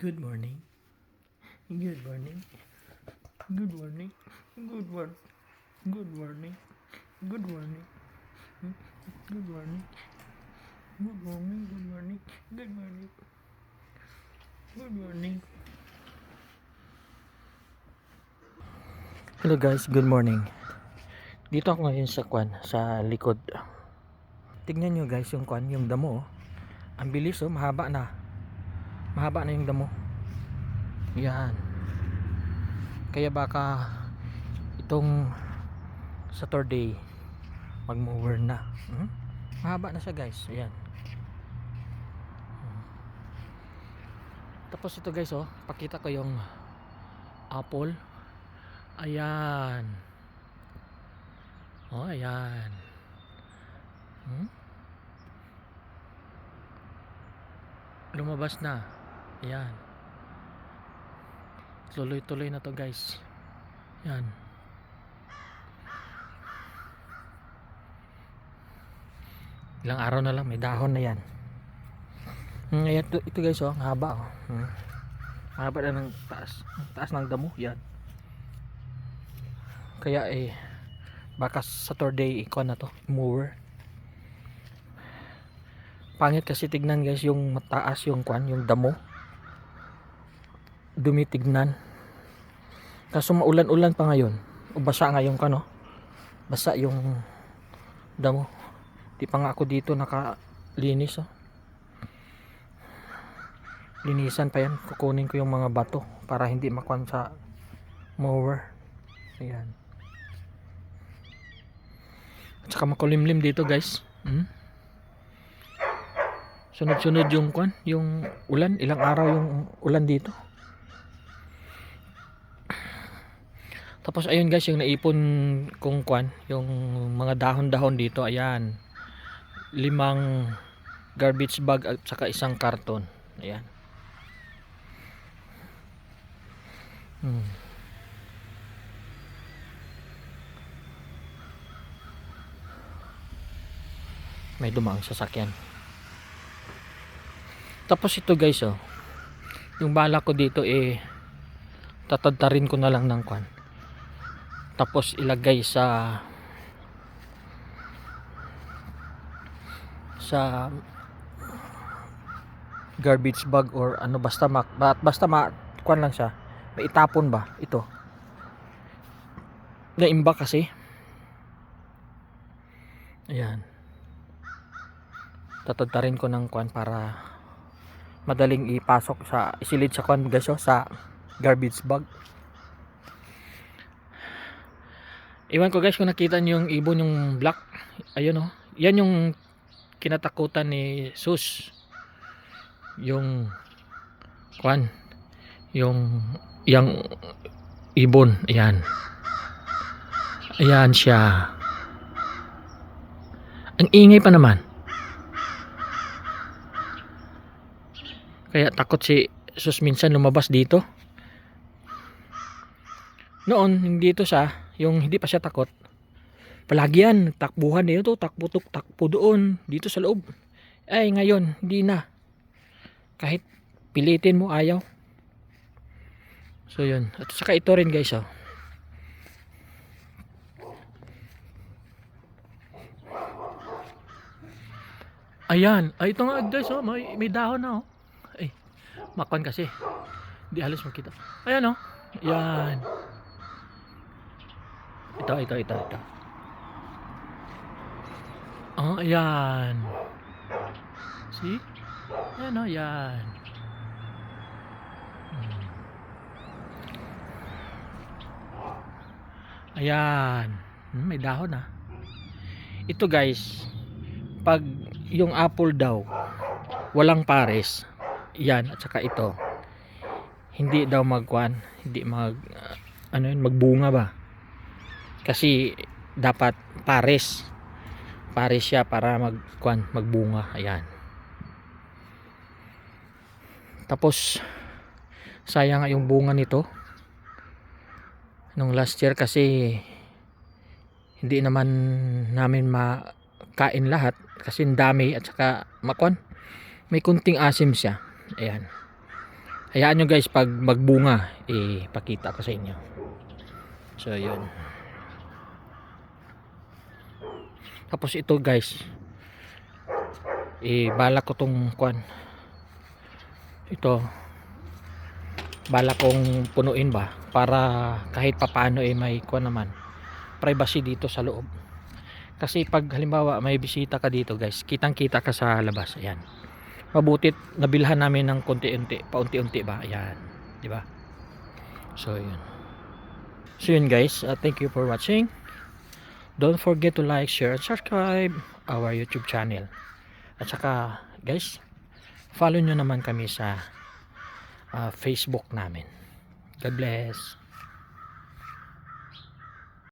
Good morning. Good morning. Good morning. Good morning. Good morning. Good morning. Hmm? Good morning. Good morning. Good morning. Good morning. Good morning. Hello guys, good morning. Dito ako ngayon sa kwan, sa likod. Tingnan nyo guys yung kwan, yung damo. oh. Ang bilis oh, mahaba na. Mahaba na yung damo. Yan. Kaya baka itong Saturday mag-mower na. Hmm? Mahaba na siya guys. Hmm. Tapos ito guys oh, pakita ko yung apple. Ayan. Oh, ayan. Hmm? Lumabas na. Ayan. Tuloy-tuloy na to guys. Yan. Ilang araw na lang may dahon na yan. Hmm, ayan, ito, ito guys oh, ang haba oh. Hmm. Haba na ng taas. Ang Taas ng damo, yan. Kaya eh baka Saturday ikaw na to, mower. Pangit kasi tignan guys yung mataas yung kwan, yung damo. Dumitignan. Kaso maulan-ulan pa ngayon. O basa ngayon ka no. Basa yung damo. Di pa nga ako dito nakalinis oh. Linisan pa yan. Kukunin ko yung mga bato para hindi makwan sa mower. Ayan. At saka makulimlim dito guys. Hmm? Sunod-sunod yung kwan, yung ulan. Ilang araw yung ulan dito. Tapos ayun guys, yung naipon kong kwan, yung mga dahon-dahon dito, ayan. Limang garbage bag at saka isang karton. Ayan. Hmm. May dumaang sasakyan. Tapos ito guys oh. Yung bala ko dito eh tatadtarin ko na lang ng kwan. Tapos ilagay sa sa garbage bag or ano basta mak ba- basta ma kwan lang siya. May itapon ba ito? Naimba kasi. Ayan. Tatadtarin ko ng kwan para madaling ipasok sa isilid sa kwan guys oh, sa garbage bag. Iwan ko guys kung nakita niyo yung ibon yung black. Ayun oh. Yan yung kinatakutan ni Sus. Yung kwan. Yung yang ibon. Ayan. Ayan siya. Ang ingay pa naman. Kaya takot si Sus minsan lumabas dito. Noon, hindi ito siya, yung hindi pa siya takot. Palagi yan, takbuhan dito, takbo tuk, takbo doon, dito sa loob. Ay, ngayon, hindi na. Kahit pilitin mo, ayaw. So, yun. At saka ito rin, guys, oh. Ayan. Ay, ito nga, guys, oh. May, may dahon na, oh. Ay, makwan kasi. Hindi halos makita. Ayan, oh. Yan. Ito, ito, ito, ito. Oh, ayan. See? Ayan, oh, yan. Hmm. Ayan. Hmm, may dahon, ah. Ito, guys. Pag yung apple daw, walang pares. Yan, at saka ito. Hindi daw magkwan. Hindi mag, ah, ano yun, magbunga ba? Kasi dapat pares. Pares siya para magkwan, magbunga. Ayan. Tapos sayang yung bunga nito. Nung last year kasi hindi naman namin makain lahat kasi dami at saka makwan. May kunting asim siya. Ayan. hayaan nyo guys pag magbunga ipakita ko sa inyo so yun tapos ito guys. Eh balak ko tong kwan. Ito. Balak kong punuin ba? Para kahit papano eh may kwan naman. Privacy dito sa loob. Kasi pag halimbawa may bisita ka dito guys kitang kita ka sa labas. Ayan. Mabutit nabilhan namin ng konti-unti paunti-unti ba? Ayan. Di ba? So yun. So yun guys. Uh, thank you for watching don't forget to like share and subscribe our youtube channel. At saka guys follow nyo naman kami sa uh, facebook namin. God bless